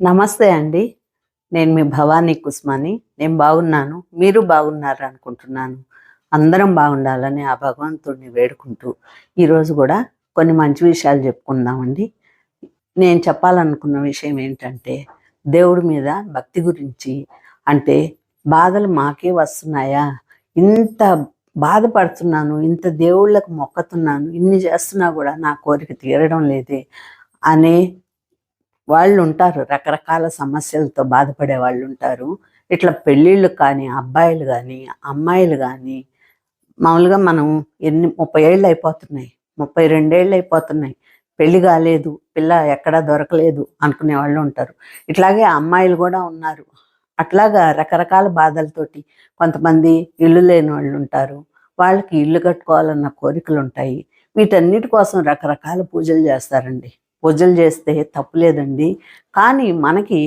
నమస్తే అండి. నేను మీ భవానీ కుస్మాని. నేను బాగున్నాను. మీరు బాగున్నారు అనుకుంటున్నాను. అందరం బాగుండాలని ఆ భగవంతుడిని వేడుకుంటూ ఈరోజు కూడా కొన్ని మంచి విషయాలు చెప్పుకుందామండి. నేను చెప్పాలనుకున్న విషయం ఏంటంటే దేవుడి మీద భక్తి గురించి అంటే బాధలు మాకే వస్తున్నాయా? ఇంత బాధపడుతున్నాను ఇంత దేవుళ్ళకు మొక్కుతున్నాను ఇన్ని చేస్తున్నా కూడా నా కోరిక తీరడం లేదే అనే వాళ్ళు ఉంటారు రకరకాల సమస్యలతో బాధపడే వాళ్ళు ఉంటారు ఇట్లా పెళ్ళిళ్ళు కానీ అబ్బాయిలు కానీ అమ్మాయిలు కానీ మామూలుగా మనం ఎన్ని ముప్పై ఏళ్ళు అయిపోతున్నాయి ముప్పై రెండేళ్ళు అయిపోతున్నాయి పెళ్ళి కాలేదు పిల్ల ఎక్కడా దొరకలేదు అనుకునే వాళ్ళు ఉంటారు. ఇట్లాగే అమ్మాయిలు కూడా ఉన్నారు. అట్లాగా రకరకాల బాధలతోటి కొంతమంది ఇల్లు లేని వాళ్ళు ఉంటారు. వాళ్ళకి ఇల్లు కట్టుకోవాలన్న కోరికలు ఉంటాయి వీటన్నిటి కోసం రకరకాల పూజలు చేస్తారండి. పూజలు చేస్తే తప్పులేదండి. కానీ మనకి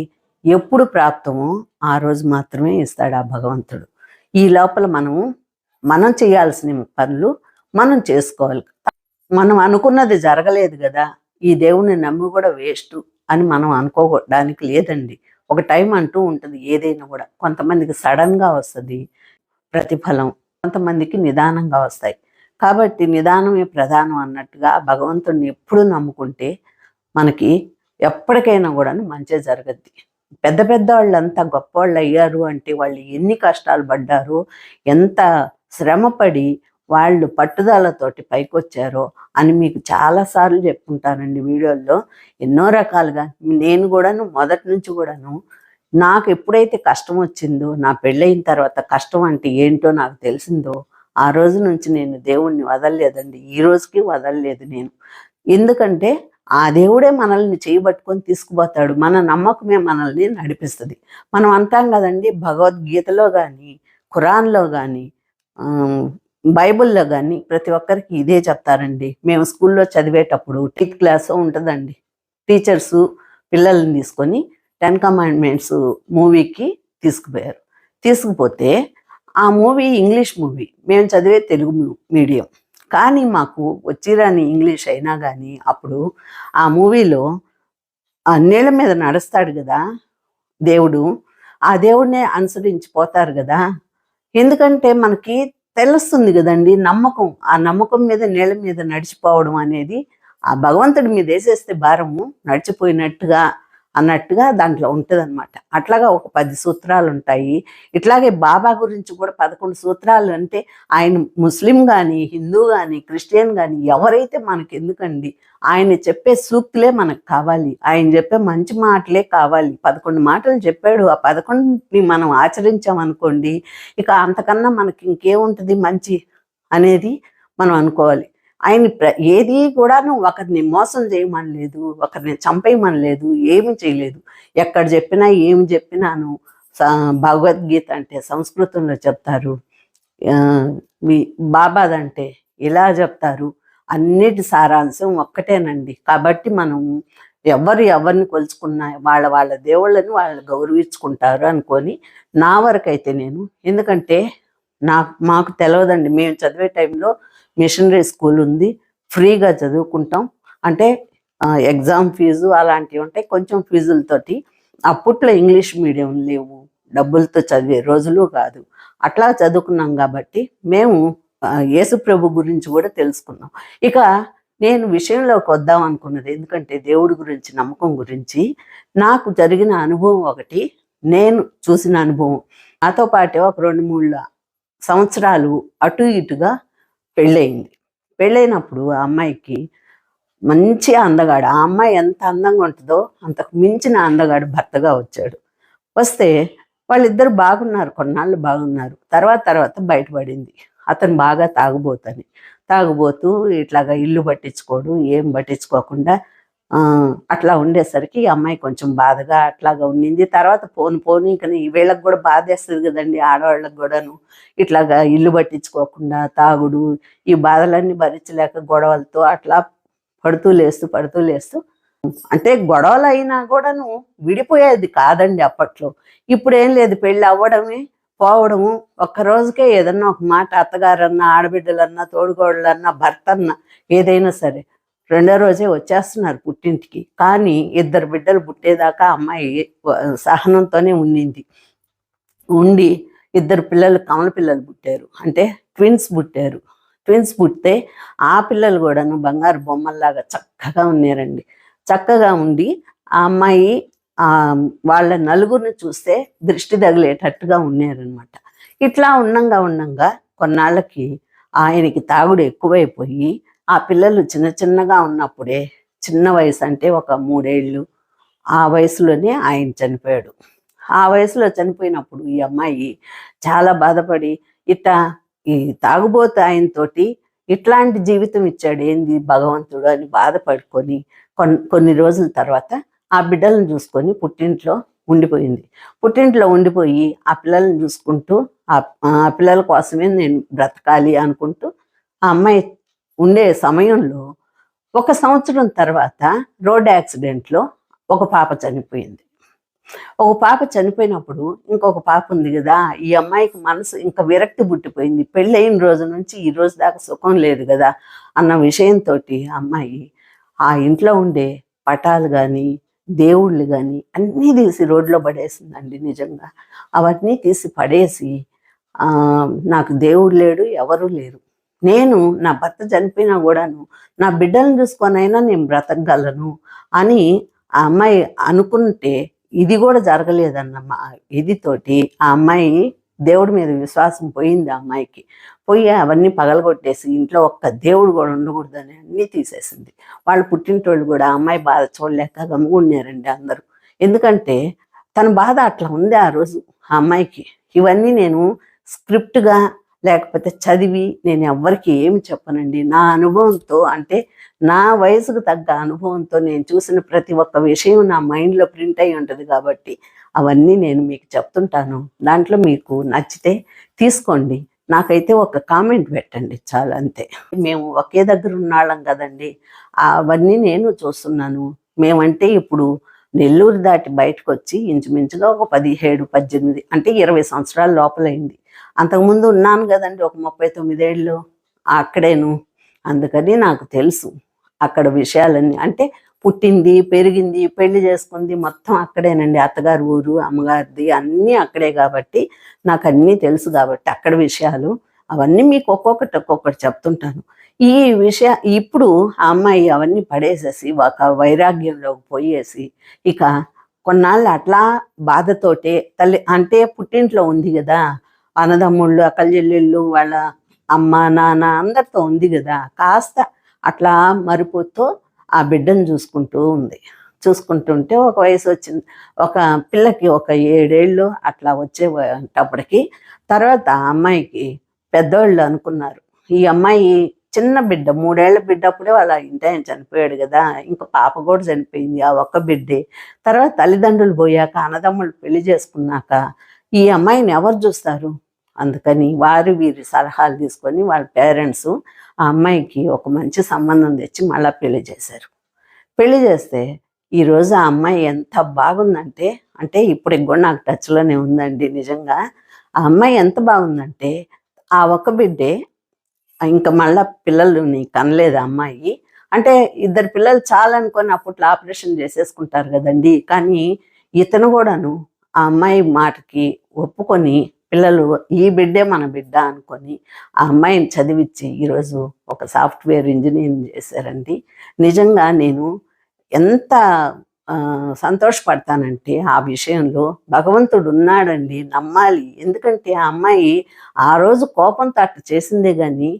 ఎప్పుడు ప్రాప్తమో ఆ రోజు మాత్రమే ఇస్తాడు ఆ భగవంతుడు. ఈ లోపల మనము మనం చేయాల్సిన పనులు మనం చేసుకోవాలి. మనం అనుకున్నది జరగలేదు కదా ఈ దేవుని నమ్మి కూడా వేస్ట్ అని మనం అనుకోవడానికి లేదండి. ఒక టైం అంటూ ఉంటుంది ఏదైనా కూడా. కొంతమందికి సడన్గా వస్తుంది ప్రతిఫలం కొంతమందికి నిదానంగా వస్తాయి. కాబట్టి నిదానమే ప్రధానం అన్నట్టుగా భగవంతుడిని ఎప్పుడు నమ్ముకుంటే మనకి ఎప్పటికైనా కూడా మంచి జరగద్ది. పెద్ద పెద్ద వాళ్ళంతా గొప్ప వాళ్ళు అయ్యారు అంటే వాళ్ళు ఎన్ని కష్టాలు పడ్డారు ఎంత శ్రమపడి వాళ్ళు పట్టుదలతోటి పైకి వచ్చారో అని మీకు చాలాసార్లు చెప్పుకుంటానండి వీడియోల్లో. ఎన్నో రకాలుగా నేను కూడాను మొదటి నుంచి కూడాను నాకు ఎప్పుడైతే కష్టం వచ్చిందో నా పెళ్ళయిన తర్వాత కష్టం అంటే ఏంటో నాకు తెలిసిందో ఆ రోజు నుంచి నేను దేవుణ్ణి వదలలేదండి. ఈ రోజుకి వదలలేదు నేను. ఎందుకంటే ఆ దేవుడే మనల్ని చేయబట్టుకొని తీసుకుపోతాడు. మన నమ్మకమే మనల్ని నడిపిస్తుంది. మనం అంటాం కదండి భగవద్గీతలో కానీ ఖురాన్లో కానీ బైబిల్లో కానీ ప్రతి ఒక్కరికి ఇదే చెప్తారండి. మేము స్కూల్లో చదివేటప్పుడు టెన్త్ క్లాస్ ఉంటుందండి. టీచర్స్ పిల్లల్ని తీసుకొని టెన్ కమాండ్మెంట్స్ మూవీకి తీసుకుపోయారు. తీసుకుపోతే ఆ మూవీ ఇంగ్లీష్ మూవీ. మేము చదివే తెలుగు మీడియం. కానీ మాకు వచ్చిరాని ఇంగ్లీష్ అయినా కానీ అప్పుడు ఆ మూవీలో ఆ నీళ్ళ మీద నడుస్తాడు కదా దేవుడు ఆ దేవుడినే అనుసరించిపోతారు కదా. ఎందుకంటే మనకి తెలుస్తుంది కదండి నమ్మకం. ఆ నమ్మకం మీద నీళ్ళ మీద నడిచిపోవడం అనేది ఆ భగవంతుడి మీద వేసేస్తే భారము నడిచిపోయినట్టుగా అన్నట్టుగా దాంట్లో ఉంటుంది అనమాట అట్లాగా ఒక పది సూత్రాలు ఉంటాయి ఇట్లాగే బాబా గురించి కూడా పదకొండు సూత్రాలు అంటే ఆయన ముస్లిం కానీ హిందూ కానీ క్రిస్టియన్ కానీ ఎవరైతే మనకి ఎందుకండి ఆయన చెప్పే సూక్తులే మనకు కావాలి. ఆయన చెప్పే మంచి మాటలే కావాలి. పదకొండు మాటలు చెప్పాడు. ఆ పదకొండుని మనం ఆచరించామనుకోండి ఇక అంతకన్నా మనకి ఇంకేముంటుంది మంచి అనేది మనం అనుకోవాలి. ఆయన ప్ర- ఏది కూడాను ఒకరిని మోసం చేయమనలేదు ఒకరిని చంపేయమనలేదు ఏమి చేయలేదు. ఎక్కడ చెప్పినా ఏమి చెప్పినాను. భగవద్గీత అంటే సంస్కృతంలో చెప్తారు. ఆ, మీ బాబాదంటే ఇలా చెప్తారు. అన్నిటి సారాంశం ఒక్కటేనండి. కాబట్టి మనం ఎవరు ఎవరిని కొలుచుకున్నా వాళ్ళ వాళ్ళ దేవుళ్ళని వాళ్ళు గౌరవించుకుంటారు అనుకొని నా వరకైతే నేను. ఎందుకంటే నాకు మాకు తెలియదండి మేము చదివే టైంలో మిషనరీ స్కూల్ ఉంది. ఫ్రీగా చదువుకుంటాం. అంటే ఎగ్జామ్ ఫీజు అలాంటివి ఉంటాయి. కొంచెం ఫీజులతోటి అప్పట్లో ఇంగ్లీష్ మీడియం లేవు. డబ్బులతో చదివే రోజులు కాదు. అట్లా చదువుకున్నాం కాబట్టి మేము యేసుప్రభు గురించి కూడా తెలుసుకున్నాం. ఇక నేను విషయంలోకి వద్దాం అనుకున్నది ఎందుకంటే దేవుడి గురించి నమ్మకం గురించి. నాకు జరిగిన అనుభవం ఒకటి నేను చూసిన అనుభవం. నాతో పాటే ఒక రెండు మూడు సంవత్సరాలు అటు ఇటుగా పెళ్ళయింది. పెళ్ళైనప్పుడు ఆ అమ్మాయికి మంచి అందగాడు. ఆ అమ్మాయి ఎంత అందంగా ఉంటుందో అంతకు మించిన అందగాడు భర్తగా వచ్చాడు. వస్తే వాళ్ళిద్దరు బాగున్నారు కొన్నాళ్ళు బాగున్నారు. తర్వాత తర్వాత బయటపడింది. అతను బాగా తాగుబోతని. తాగుబోతూ ఇట్లాగా ఇల్లు పట్టించుకోడు ఏం పట్టించుకోకుండా అట్లా ఉండేసరికి ఈ అమ్మాయి కొంచెం బాధగా అట్లాగా ఉండింది. తర్వాత పోను పోను ఇంకా వీళ్ళకి కూడా బాధ వేస్తుంది కదండి ఆడవాళ్ళకి కూడాను. ఇట్లాగా ఇల్లు పట్టించుకోకుండా తాగుడు ఈ బాధలన్నీ భరించలేక గొడవలతో అట్లా పడుతూ లేస్తూ పడుతూ లేస్తూ అంటే గొడవలు అయినా కూడాను విడిపోయేది కాదండి అప్పట్లో. ఇప్పుడు ఏం లేదు పెళ్ళి అవ్వడమే పోవడము. ఒక్క రోజుకే ఏదన్నా ఒక మాట అత్తగారన్నా ఆడబిడ్డలన్నా తోడుకోడలన్నా భర్త అన్నా ఏదైనా సరే. రెండో రోజే వచ్చేస్తున్నారు పుట్టింటికి. కానీ ఇద్దరు బిడ్డలు పుట్టేదాకా అమ్మాయి సహనంతోనే ఉండింది. ఉండి ఇద్దరు పిల్లలు కమల పిల్లలు పుట్టారు. అంటే ట్విన్స్ పుట్టారు. ట్విన్స్ పుట్టితే ఆ పిల్లలు కూడాను బంగారు బొమ్మల్లాగా చక్కగా ఉన్నారండి. చక్కగా ఉండి ఆ అమ్మాయి వాళ్ళ నలుగురిని చూస్తే దృష్టి తగిలేటట్టుగా ఉన్నారనమాట ఇట్లా ఉండంగా ఉండంగా కొన్నాళ్ళకి ఆయనకి తాగుడు ఎక్కువైపోయి ఆ పిల్లలు చిన్న చిన్నగా ఉన్నప్పుడే చిన్న వయసు అంటే ఒక మూడేళ్ళు ఆ వయసులోనే ఆయన చనిపోయాడు. ఆ వయసులో చనిపోయినప్పుడు ఈ అమ్మాయి చాలా బాధపడి ఇట్ట ఈ తాగుబోతు ఆయనతోటి ఇట్లాంటి జీవితం ఇచ్చాడు ఏంది భగవంతుడు? అని బాధపడుకొని కొన్ని కొన్ని రోజుల తర్వాత ఆ బిడ్డలను చూసుకొని పుట్టింట్లో ఉండిపోయింది. పుట్టింట్లో ఉండిపోయి ఆ పిల్లల్ని చూసుకుంటూ ఆ పిల్లల కోసమే నేను బ్రతకాలి అనుకుంటూ ఆ అమ్మాయి ఉండే సమయంలో ఒక సంవత్సరం తర్వాత రోడ్ యాక్సిడెంట్లో ఒక పాప చనిపోయింది. ఒక పాప చనిపోయినప్పుడు ఇంకొక పాప ఉంది కదా ఈ అమ్మాయికి మనసు ఇంకా విరక్తి పుట్టిపోయింది. పెళ్ళైన రోజు నుంచి ఈ రోజు దాకా సుఖం లేదు కదా అన్న విషయంతో అమ్మాయి ఆ ఇంట్లో ఉండే పటాలు కానీ దేవుళ్ళు కానీ అన్నీ తీసి రోడ్లో పడేసిందండి నిజంగా. అవన్నీ తీసి పడేసి ఆ, నాకు దేవుడు లేడు ఎవరూ లేరు. నేను నా భర్త చనిపోయినా కూడాను నా బిడ్డలను చూసుకొనైనా నేను బ్రతకగలను అని ఆ అమ్మాయి అనుకుంటే ఇది కూడా జరగలేదన్న ఇది ఇదితోటి ఆ అమ్మాయి దేవుడి మీద విశ్వాసం పోయింది ఆ అమ్మాయికి. పోయి అవన్నీ పగలగొట్టేసి ఇంట్లో ఒక్క దేవుడు కూడా ఉండకూడదని అన్నీ తీసేసింది. వాళ్ళు పుట్టినటోళ్ళు కూడా ఆ అమ్మాయి బాధ చూడలేక గమ్ముకున్నారండి అందరూ. ఎందుకంటే తన బాధ అట్లా ఉంది ఆ రోజు ఆ అమ్మాయికి. ఇవన్నీ నేను స్క్రిప్ట్గా లేకపోతే చదివి నేను ఎవ్వరికి ఏమి చెప్పనండి. నా అనుభవంతో అంటే నా వయసుకు తగ్గ అనుభవంతో నేను చూసిన ప్రతి ఒక్క విషయం నా మైండ్లో ప్రింట్ అయి ఉంటుంది కాబట్టి అవన్నీ నేను మీకు చెప్తుంటాను. దాంట్లో మీకు నచ్చితే తీసుకోండి. నాకైతే ఒక కామెంట్ పెట్టండి చాలా అంతే. మేము ఒకే దగ్గర ఉన్నాళ్ళం కదండి. అవన్నీ నేను చూస్తున్నాను. మేమంటే ఇప్పుడు నెల్లూరు దాటి బయటకు వచ్చి ఇంచుమించుగా ఒక పదిహేడు పద్దెనిమిది అంటే ఇరవై సంవత్సరాల లోపలైంది. అంతకుముందు ఉన్నాను కదండి ఒక ముప్పై తొమ్మిదేళ్ళు అక్కడేను. అందుకని నాకు తెలుసు అక్కడ విషయాలన్నీ. అంటే పుట్టింది పెరిగింది పెళ్ళి చేసుకుంది మొత్తం అక్కడేనండి. అత్తగారి ఊరు అమ్మగారిది అన్నీ అక్కడే కాబట్టి నాకు అన్నీ తెలుసు కాబట్టి అక్కడ విషయాలు. అవన్నీ మీకు ఒక్కొక్కటి ఒక్కొక్కటి చెప్తుంటాను. ఈ విషయ ఇప్పుడు ఆ అమ్మాయి అవన్నీ పడేసేసి ఒక వైరాగ్యంలోకి పోయేసి ఇక కొన్నాళ్ళు అట్లా బాధతోటే తల్లి అంటే పుట్టింట్లో ఉంది కదా అన్నదమ్ముళ్ళు అక్కల్చెల్లిళ్ళు వాళ్ళ అమ్మ నాన్న అందరితో ఉంది కదా. కాస్త అట్లా మరిపోతూ ఆ బిడ్డను చూసుకుంటూ ఉంది. చూసుకుంటుంటే ఒక వయసు వచ్చింది. ఒక పిల్లకి ఒక ఏడేళ్ళు అట్లా వచ్చేటప్పటికి తర్వాత ఆ అమ్మాయికి పెద్దవాళ్ళు అనుకున్నారు. ఈ అమ్మాయి చిన్న బిడ్డ మూడేళ్ళ బిడ్డ అప్పుడే వాళ్ళ ఇంటి ఆయన చనిపోయాడు కదా. ఇంకో పాప కూడా చనిపోయింది ఆ ఒక్క బిడ్డే. తర్వాత తల్లిదండ్రులు పోయాక అన్నదమ్ములు పెళ్ళి చేసుకున్నాక ఈ అమ్మాయిని ఎవరు చూస్తారు? అందుకని వారు వీరి సలహాలు తీసుకొని వాళ్ళ పేరెంట్స్ ఆ అమ్మాయికి ఒక మంచి సంబంధం తెచ్చి మళ్ళీ పెళ్ళి చేశారు. పెళ్ళి చేస్తే ఈరోజు ఆ అమ్మాయి ఎంత బాగుందంటే అంటే ఇప్పటికి కూడా నాకు టచ్లోనే ఉందండి నిజంగా. ఆ అమ్మాయి ఎంత బాగుందంటే ఆ ఒక్క బిడ్డే ఇంకా మళ్ళా పిల్లల్ని కనలేదు ఆ అమ్మాయి. అంటే ఇద్దరు పిల్లలు చాలనుకొని అప్పట్లో ఆపరేషన్ చేసేసుకుంటారు కదండి. కానీ ఇతను కూడాను ఆ అమ్మాయి మాటకి ఒప్పుకొని పిల్లలు ఈ బిడ్డే మన బిడ్డ అనుకొని ఆ అమ్మాయిని చదివించి ఈరోజు ఒక సాఫ్ట్వేర్ ఇంజనీరింగ్ చేశారండి. నిజంగా నేను ఎంత సంతోషపడతానంటే ఆ విషయంలో భగవంతుడు ఉన్నాడండి నమ్మాలి. ఎందుకంటే ఆ అమ్మాయి ఆ రోజు కోపంతో అట్టు చేసిందే కానీ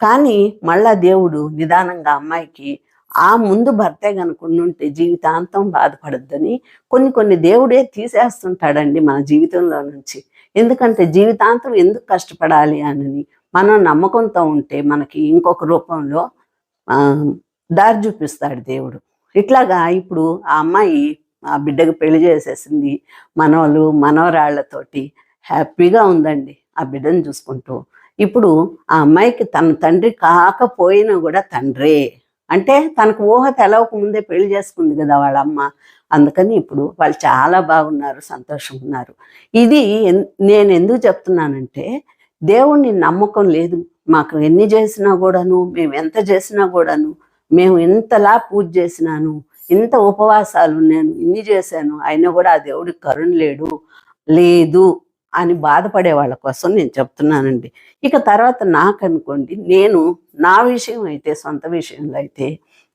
కానీ మళ్ళా దేవుడు నిదానంగా అమ్మాయికి ఆ ముందు భర్తే కనుకుంటే జీవితాంతం బాధపడద్దని కొన్ని కొన్ని దేవుడే తీసేస్తుంటాడండి మన జీవితంలో నుంచి. ఎందుకంటే జీవితాంతం ఎందుకు కష్టపడాలి అని మనం నమ్మకంతో ఉంటే మనకి ఇంకొక రూపంలో ఆ, దారి చూపిస్తాడు దేవుడు. ఇట్లాగా ఇప్పుడు ఆ అమ్మాయి ఆ బిడ్డకు పెళ్ళి చేసేసింది. మనవలు మనవరాళ్ళతోటి హ్యాపీగా ఉందండి ఆ బిడ్డను చూసుకుంటూ. ఇప్పుడు ఆ అమ్మాయికి తన తండ్రి కాకపోయినా కూడా తండ్రే. అంటే తనకు ఊహ తెలవక ముందే పెళ్ళి చేసుకుంది కదా వాళ్ళ అమ్మ. అందుకని ఇప్పుడు వాళ్ళు చాలా బాగున్నారు సంతోషంగా ఉన్నారు. ఇది ఎన్- నేను ఎందుకు చెప్తున్నానంటే దేవుణ్ణి నమ్మకం లేదు. మాకు ఎన్ని చేసినా కూడాను మేము ఎంత చేసినా కూడాను మేము ఇంతలా పూజ చేసినాను ఇంత ఉపవాసాలు నేను ఇన్ని చేశాను అయినా కూడా ఆ దేవుడికి కరుణ లేడు. లేదు. అని బాధపడే వాళ్ళ కోసం నేను చెప్తున్నానండి. ఇక తర్వాత నాకు అనుకోండి నేను నా విషయం అయితే సొంత విషయంలో అయితే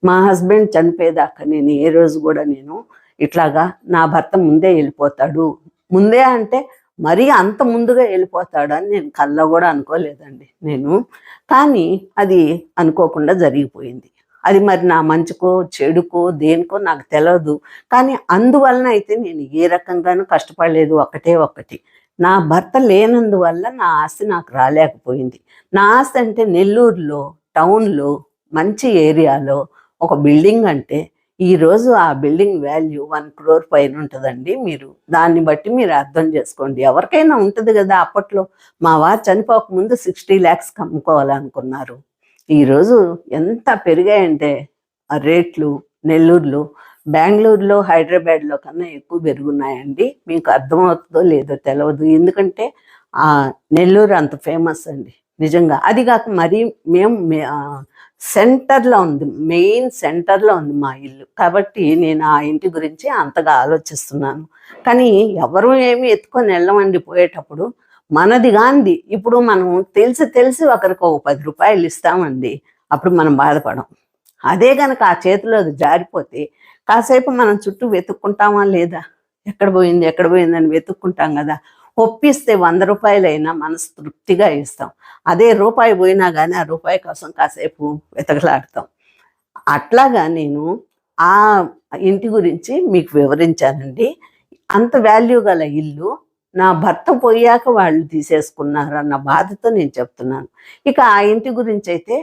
మా హస్బెండ్ చనిపోయేదాకా నేను ఏ రోజు కూడా నేను ఇట్లాగా నా భర్త ముందే వెళ్ళిపోతాడు. ముందే అంటే మరీ అంత ముందుగా వెళ్ళిపోతాడు అని నేను కల్లో కూడా అనుకోలేదండి నేను. కానీ అది అనుకోకుండా జరిగిపోయింది. అది మరి నా మంచుకో చెడుకో దేనికో నాకు తెలియదు కానీ అందువలన అయితే నేను ఏ రకంగానూ కష్టపడలేదు ఒకటే ఒకటి. నా భర్త లేనందువల్ల నా ఆస్తి నాకు రాలేకపోయింది. నా ఆస్తి అంటే నెల్లూరులో టౌన్లో మంచి ఏరియాలో ఒక బిల్డింగ్ అంటే ఈరోజు ఆ బిల్డింగ్ వాల్యూ వన్ క్రోర్ పైన ఉంటుందండి. మీరు దాన్ని బట్టి మీరు అర్థం చేసుకోండి. ఎవరికైనా ఉంటుంది కదా అప్పట్లో. మా వారు చనిపోకముందు సిక్స్టీ ల్యాక్స్ కమ్ముకోవాలనుకున్నారు. ఈరోజు ఎంత పెరిగాయంటే ఆ రేట్లు నెల్లూరులో బెంగళూరులో హైదరాబాద్లో కన్నా ఎక్కువ పెరుగున్నాయండి. మీకు అర్థమవుతుందో లేదో తెలియదు ఎందుకంటే ఆ నెల్లూరు అంత ఫేమస్ అండి. నిజంగా. అది కాక మరీ మేము సెంటర్లో ఉంది. మెయిన్ సెంటర్లో ఉంది మా ఇల్లు. కాబట్టి నేను ఆ ఇంటి గురించి అంతగా ఆలోచిస్తున్నాను. కానీ ఎవరు ఏమి ఎత్తుకొని వెళ్ళమండి పోయేటప్పుడు. మనది కాంది ఇప్పుడు మనం తెలిసి తెలిసి ఒకరికి ఒక పది రూపాయలు ఇస్తామండి. అప్పుడు మనం బాధపడం. అదే కనుక ఆ చేతిలో అది జారిపోతే కాసేపు మనం చుట్టూ వెతుక్కుంటామా లేదా? ఎక్కడ పోయింది ఎక్కడ పోయిందని వెతుక్కుంటాం కదా. ఒప్పిస్తే వంద రూపాయలైనా మనసు తృప్తిగా ఇస్తాం. అదే రూపాయి పోయినా కానీ ఆ రూపాయి కోసం కాసేపు వెతకలాడతాం. అట్లాగా నేను ఆ ఇంటి గురించి మీకు వివరించానండి. అంత వాల్యూ గల ఇల్లు నా భర్త పోయాక వాళ్ళు తీసేసుకున్నారు అన్న బాధతో నేను చెప్తున్నాను. ఇక ఆ ఇంటి గురించి అయితే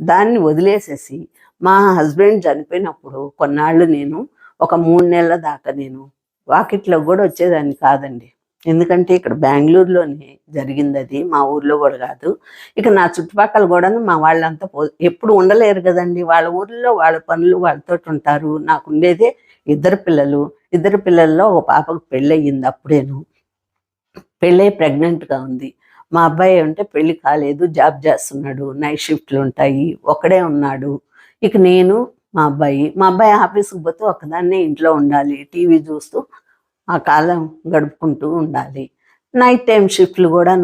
దాన్ని వదిలేసేసి మా హస్బెండ్ చనిపోయినప్పుడు కొన్నాళ్ళు నేను ఒక మూడు నెలల దాకా నేను వాకిట్లో కూడా వచ్చేదాన్ని కాదండి. ఎందుకంటే ఇక్కడ బెంగళూరులోనే జరిగింది అది. మా ఊర్లో కూడా కాదు. ఇక నా చుట్టుపక్కల కూడా మా వాళ్ళంతా పో ఎప్పుడు ఉండలేరు కదండి. వాళ్ళ ఊర్లో వాళ్ళ పనులు వాళ్ళతో ఉంటారు. నాకు ఉండేదే ఇద్దరు పిల్లలు. ఇద్దరు పిల్లల్లో ఒక పాపకు పెళ్ళయింది అప్పుడేను. పెళ్ళై ప్రెగ్నెంట్గా ఉంది. మా అబ్బాయి అంటే పెళ్ళి కాలేదు జాబ్ చేస్తున్నాడు నైట్ షిఫ్ట్లు ఉంటాయి ఒకడే ఉన్నాడు. ఇక నేను మా అబ్బాయి మా అబ్బాయి ఆఫీస్కి పోతే ఒకదాన్నే ఇంట్లో ఉండాలి టీవీ చూస్తూ ఆ కాలం గడుపుకుంటూ ఉండాలి. నైట్ టైం షిఫ్ట్లు కూడా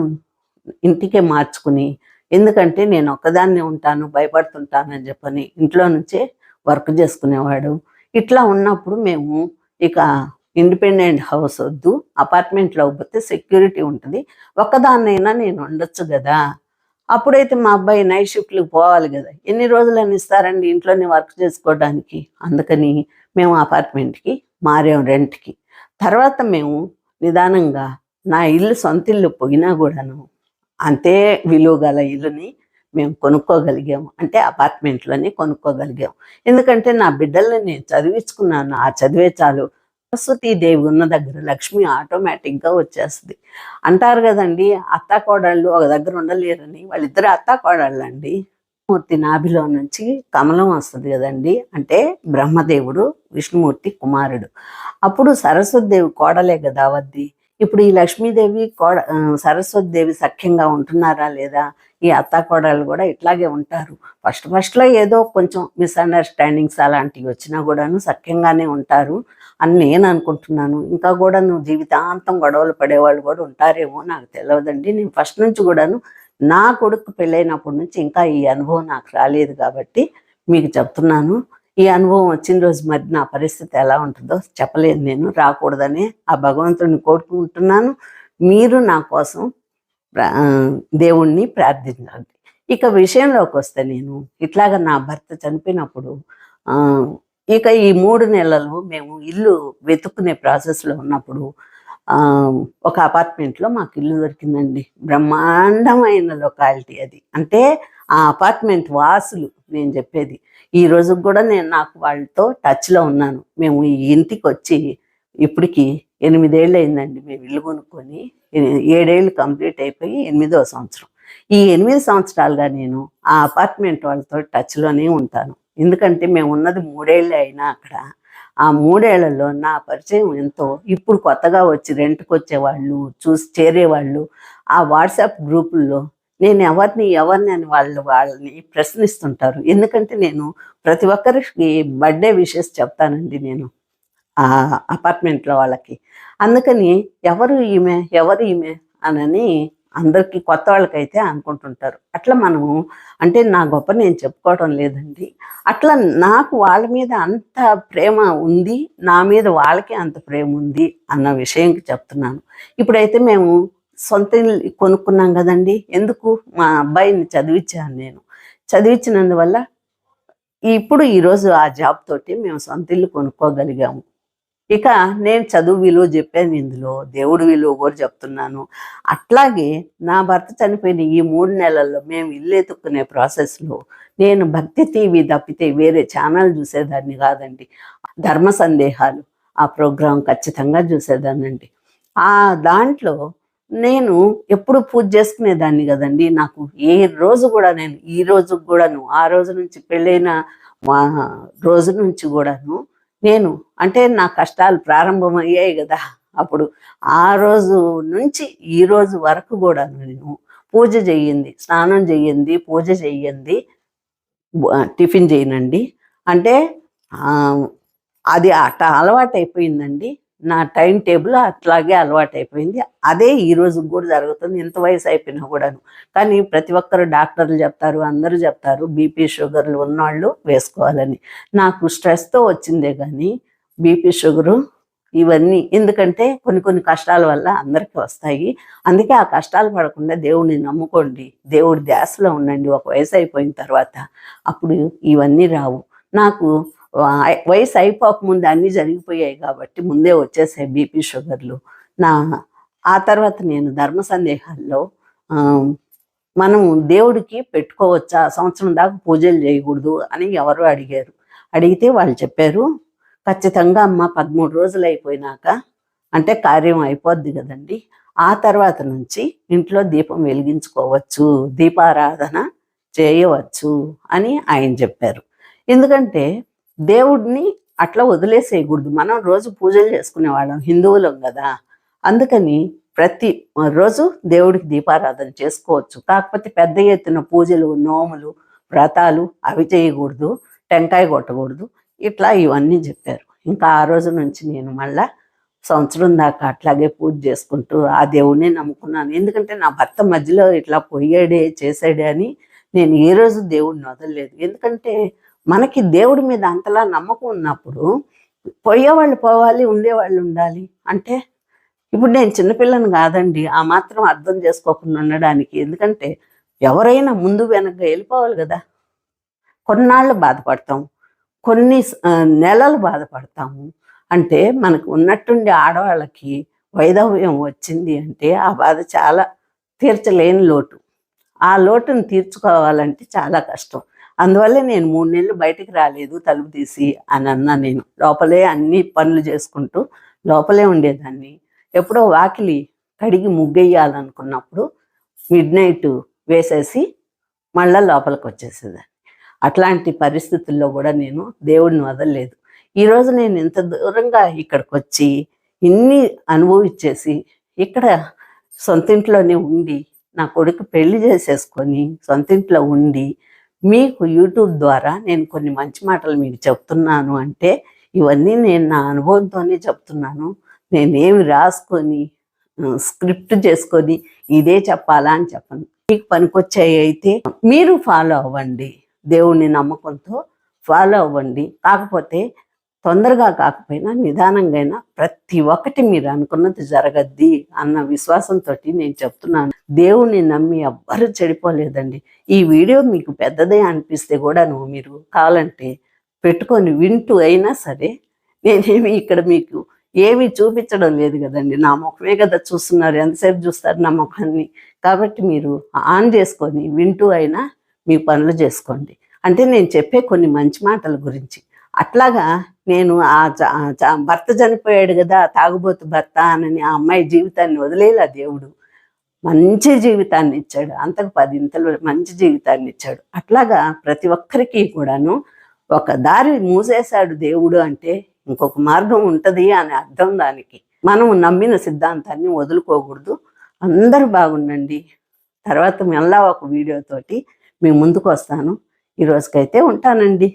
ఇంటికే మార్చుకుని ఎందుకంటే నేను ఒక్కదాన్నే ఉంటాను భయపడుతుంటానని చెప్పని ఇంట్లో నుంచే వర్క్ చేసుకునేవాడు. ఇట్లా ఉన్నప్పుడు మేము ఇక ఇండిపెండెంట్ హౌస్ వద్దు అపార్ట్మెంట్లో పోతే సెక్యూరిటీ ఉంటుంది. ఒక్కదాన్నైనా నేను ఉండొచ్చు కదా. అప్పుడైతే మా అబ్బాయి నైట్ షిఫ్ట్లకు పోవాలి కదా. ఎన్ని రోజులని ఇస్తారండి ఇంట్లోనే వర్క్ చేసుకోవడానికి? అందుకని మేము అపార్ట్మెంట్కి మారాం రెంట్కి. తర్వాత మేము నిదానంగా నా ఇల్లు సొంత ఇల్లు పోయినా కూడాను అంతే విలువ గల ఇల్లుని మేము కొనుక్కోగలిగాము. అంటే అపార్ట్మెంట్లోనే కొనుక్కోగలిగాము. ఎందుకంటే నా బిడ్డల్ని నేను చదివించుకున్నాను. ఆ చదివే చాలు. దేవి ఉన్న దగ్గర లక్ష్మి ఆటోమేటిక్గా వచ్చేస్తుంది. అంటారు కదండి అత్త కోడళ్ళు ఒక దగ్గర ఉండలేరని. వాళ్ళిద్దరు అత్త కోడళ్ళు అండి మూర్తి నాభిలో నుంచి కమలం వస్తుంది కదండి. అంటే బ్రహ్మదేవుడు విష్ణుమూర్తి కుమారుడు. అప్పుడు సరస్వతి దేవి కోడలే కదా వద్ది. ఇప్పుడు ఈ లక్ష్మీదేవి కోడ ఆ, సరస్వతి దేవి సఖ్యంగా ఉంటున్నారా లేదా? ఈ అత్త కోడలు కూడా ఇట్లాగే ఉంటారు. ఫస్ట్ ఫస్ట్లో ఏదో కొంచెం మిస్అండర్స్టాండింగ్స్ అలాంటివి వచ్చినా కూడాను సఖ్యంగానే ఉంటారు అని నేను అనుకుంటున్నాను. ఇంకా కూడా నువ్వు జీవితాంతం గొడవలు పడేవాళ్ళు కూడా ఉంటారేమో నాకు తెలియదండి నేను ఫస్ట్ నుంచి కూడాను నా కొడుకు పెళ్ళైనప్పటి నుంచి ఇంకా ఈ అనుభవం నాకు రాలేదు కాబట్టి మీకు చెప్తున్నాను. ఈ అనుభవం వచ్చిన రోజు మరి నా పరిస్థితి ఎలా ఉంటుందో చెప్పలేను నేను రాకూడదని ఆ భగవంతుడిని కోరుకుంటున్నాను. మీరు నా కోసం ప్ర- దేవుణ్ణి ప్రార్థించండి. ఇక విషయంలోకి వస్తే నేను ఇట్లాగ నా భర్త చనిపోయినప్పుడు ఆ, ఇక ఈ మూడు నెలలు మేము ఇల్లు వెతుక్కునే ప్రాసెస్లో ఉన్నప్పుడు ఒక అపార్ట్మెంట్లో మాకు ఇల్లు దొరికిందండి. బ్రహ్మాండమైన లొకాలిటీ అది. అంటే ఆ అపార్ట్మెంట్ వాసులు నేను చెప్పేది. ఈ రోజు కూడా నేను నాకు వాళ్ళతో టచ్లో ఉన్నాను. మేము ఈ ఇంటికి వచ్చి ఇప్పటికి ఎనిమిదేళ్ళు అయిందండి మేము ఇల్లు కొనుక్కొని. ఏడేళ్ళు కంప్లీట్ అయిపోయి ఎనిమిదో సంవత్సరం. ఈ ఎనిమిది సంవత్సరాలుగా నేను ఆ అపార్ట్మెంట్ వాళ్ళతో టచ్లోనే ఉంటాను. ఎందుకంటే మేము ఉన్నది మూడేళ్ళే అయినా అక్కడ. ఆ మూడేళ్ళలో నా పరిచయం ఎంతో. ఇప్పుడు కొత్తగా వచ్చి రెంట్కి వచ్చేవాళ్ళు చూసి చేరేవాళ్ళు. ఆ వాట్సాప్ గ్రూపుల్లో నేను ఎవరిని ఎవరిని అని వాళ్ళు వాళ్ళని ప్రశ్నిస్తుంటారు. ఎందుకంటే నేను ప్రతి ఒక్కరికి బర్త్డే విషెస్ చెప్తానండి నేను ఆ అపార్ట్మెంట్లో వాళ్ళకి. అందుకని ఎవరు ఈమె ఎవరు ఈమె అనని అందరికీ కొత్త వాళ్ళకైతే అనుకుంటుంటారు. అట్లా మనము అంటే నా గొప్ప నేను చెప్పుకోవడం లేదండి. అట్లా నాకు వాళ్ళ మీద అంత ప్రేమ ఉంది నా మీద వాళ్ళకి అంత ప్రేమ ఉంది అన్న విషయం చెప్తున్నాను. ఇప్పుడైతే మేము సొంత ఇల్లు కొనుక్కున్నాం కదండి. ఎందుకు? మా అబ్బాయిని చదివించాను నేను. చదివించినందువల్ల ఇప్పుడు ఈరోజు ఆ జాబ్ తోటి మేము సొంత ఇల్లు కొనుక్కోగలిగాము. ఇక నేను చదువు విలువ చెప్పాను ఇందులో దేవుడి విలువ కూడా చెప్తున్నాను. అట్లాగే నా భర్త చనిపోయిన ఈ మూడు నెలల్లో మేము ఇల్లు ఎత్తుక్కునే ప్రాసెస్లో నేను భక్తి టీవీ తప్పితే వేరే ఛానల్ చూసేదాన్ని కాదండి. ధర్మ సందేహాలు ఆ ప్రోగ్రాం ఖచ్చితంగా చూసేదానండి ఆ దాంట్లో నేను ఎప్పుడు పూజ చేసుకునేదాన్ని కదండి. నాకు ఏ రోజు కూడా నేను ఈ రోజు కూడాను ఆ రోజు నుంచి పెళ్ళైన మా రోజు నుంచి కూడాను నేను అంటే నా కష్టాలు ప్రారంభమయ్యాయి కదా. అప్పుడు ఆ రోజు నుంచి ఈ రోజు వరకు కూడా నేను పూజ చెయ్యింది స్నానం చెయ్యింది పూజ చెయ్యింది టిఫిన్ చేయనండి. అంటే అది అట్ట అలవాటు అయిపోయిందండి నా టైం టేబుల్ అట్లాగే అలవాటైపోయింది. అదే ఈ రోజు కూడా జరుగుతుంది. ఇంత వయసు అయిపోయినా కూడాను. కానీ ప్రతి ఒక్కరు డాక్టర్లు చెప్తారు అందరూ చెప్తారు బీపీ షుగర్లు ఉన్నవాళ్ళు వేసుకోవాలని. నాకు స్ట్రెస్తో వచ్చిందే కానీ బీపీ షుగరు ఇవన్నీ ఎందుకంటే కొన్ని కొన్ని కష్టాల వల్ల అందరికీ వస్తాయి. అందుకే ఆ కష్టాలు పడకుండా దేవుడిని నమ్ముకోండి. దేవుడి ధ్యాసలో ఉండండి. ఒక వయసు అయిపోయిన తర్వాత అప్పుడు ఇవన్నీ రావు. నాకు వయసు అయిపోకముందు అన్నీ జరిగిపోయాయి కాబట్టి ముందే వచ్చేసాయి బీపీ షుగర్లు. నా ఆ తర్వాత నేను ధర్మ సందేహాల్లో మనం దేవుడికి పెట్టుకోవచ్చా? సంవత్సరం దాకా పూజలు చేయకూడదు అని ఎవరు అడిగారు. అడిగితే వాళ్ళు చెప్పారు ఖచ్చితంగా అమ్మ పదమూడు రోజులు అయిపోయినాక అంటే కార్యం అయిపోద్ది కదండి. ఆ తర్వాత నుంచి ఇంట్లో దీపం వెలిగించుకోవచ్చు దీపారాధన చేయవచ్చు అని ఆయన చెప్పారు. ఎందుకంటే దేవుడిని అట్లా వదిలేసేయకూడదు. మనం రోజు పూజలు చేసుకునే వాళ్ళం హిందువులం కదా. అందుకని ప్రతి రోజు దేవుడికి దీపారాధన చేసుకోవచ్చు. కాకపోతే పెద్ద ఎత్తున పూజలు నోములు వ్రతాలు అవి చేయకూడదు టెంకాయ కొట్టకూడదు. ఇట్లా ఇవన్నీ చెప్పారు. ఇంకా ఆ రోజు నుంచి నేను మళ్ళా సంవత్సరం దాకా అట్లాగే పూజ చేసుకుంటూ ఆ దేవుడిని నమ్ముకున్నాను. ఎందుకంటే నా భర్త మధ్యలో ఇట్లా పోయాడే చేసాడే అని నేను ఏ రోజు దేవుడిని వదలలేదు. ఎందుకంటే మనకి దేవుడి మీద అంతలా నమ్మకం ఉన్నప్పుడు పోయేవాళ్ళు పోవాలి ఉండేవాళ్ళు ఉండాలి. అంటే ఇప్పుడు నేను చిన్నపిల్లని కాదండి. ఆ మాత్రం అర్థం చేసుకోకుండా ఉండడానికి. ఎందుకంటే ఎవరైనా ముందు వెనక వెళ్ళిపోవాలి కదా. కొన్నాళ్ళు బాధపడతాం. కొన్ని నెలలు బాధపడతాము. అంటే మనకు ఉన్నట్టుండి ఆడవాళ్ళకి వైధవ్యం వచ్చింది అంటే ఆ బాధ చాలా తీర్చలేని లోటు. ఆ లోటును తీర్చుకోవాలంటే చాలా కష్టం. అందువల్ల నేను మూడు నెలలు బయటికి రాలేదు తలుపు తీసి అని అన్నా నేను. లోపలే అన్ని పనులు చేసుకుంటూ లోపలే ఉండేదాన్ని. ఎప్పుడో వాకిలి కడిగి ముగ్గెయ్యాలనుకున్నప్పుడు మిడ్ నైట్ వేసేసి మళ్ళా లోపలికి వచ్చేసేదాన్ని. అట్లాంటి పరిస్థితుల్లో కూడా నేను దేవుడిని వదలలేదు. ఈరోజు నేను ఇంత దూరంగా ఇక్కడికి వచ్చి ఇన్ని అనుభవించేసి ఇక్కడ సొంత ఇంట్లోనే ఉండి నా కొడుకు పెళ్ళి చేసేసుకొని సొంత ఇంట్లో ఉండి మీకు యూట్యూబ్ ద్వారా నేను కొన్ని మంచి మాటలు మీకు చెప్తున్నాను అంటే ఇవన్నీ నేను నా అనుభవంతోనే చెప్తున్నాను. నేనేమి రాసుకొని స్క్రిప్ట్ చేసుకొని ఇదే చెప్పాలా అని చెప్పను. మీకు పనికొచ్చాయి అయితే మీరు ఫాలో అవ్వండి. దేవుని నమ్మకంతో ఫాలో అవ్వండి. కాకపోతే తొందరగా కాకపోయినా నిదానంగా అయినా ప్రతి ఒక్కటి మీరు అనుకున్నది జరగద్ది అన్న విశ్వాసంతో నేను చెప్తున్నాను. దేవుణ్ణి నమ్మి ఎవ్వరూ చెడిపోలేదండి. ఈ వీడియో మీకు పెద్దదే అనిపిస్తే కూడా నువ్వు మీరు కావాలంటే పెట్టుకొని వింటూ అయినా సరే నేనేమి ఇక్కడ మీకు ఏమి చూపించడం లేదు కదండి. నా ముఖమే కదా చూస్తున్నారు. ఎంతసేపు చూస్తారు నా ముఖాన్ని? కాబట్టి మీరు ఆన్ చేసుకొని వింటూ అయినా మీ పనులు చేసుకోండి. అంటే నేను చెప్పే కొన్ని మంచి మాటల గురించి. అట్లాగా నేను ఆ భర్త చనిపోయాడు కదా తాగుబోతు భర్త అని ఆ అమ్మాయి జీవితాన్ని వదిలేలా దేవుడు. మంచి జీవితాన్ని ఇచ్చాడు. అంతకు పదింతలు మంచి జీవితాన్ని ఇచ్చాడు. అట్లాగా ప్రతి ఒక్కరికి కూడాను ఒక దారి మూసేశాడు దేవుడు అంటే ఇంకొక మార్గం ఉంటది అని అర్థం దానికి. మనం నమ్మిన సిద్ధాంతాన్ని వదులుకోకూడదు. అందరూ బాగుండండి. తర్వాత మళ్ళా ఒక వీడియోతోటి మీ ముందుకు వస్తాను. ఈ రోజుకైతే ఉంటానండి.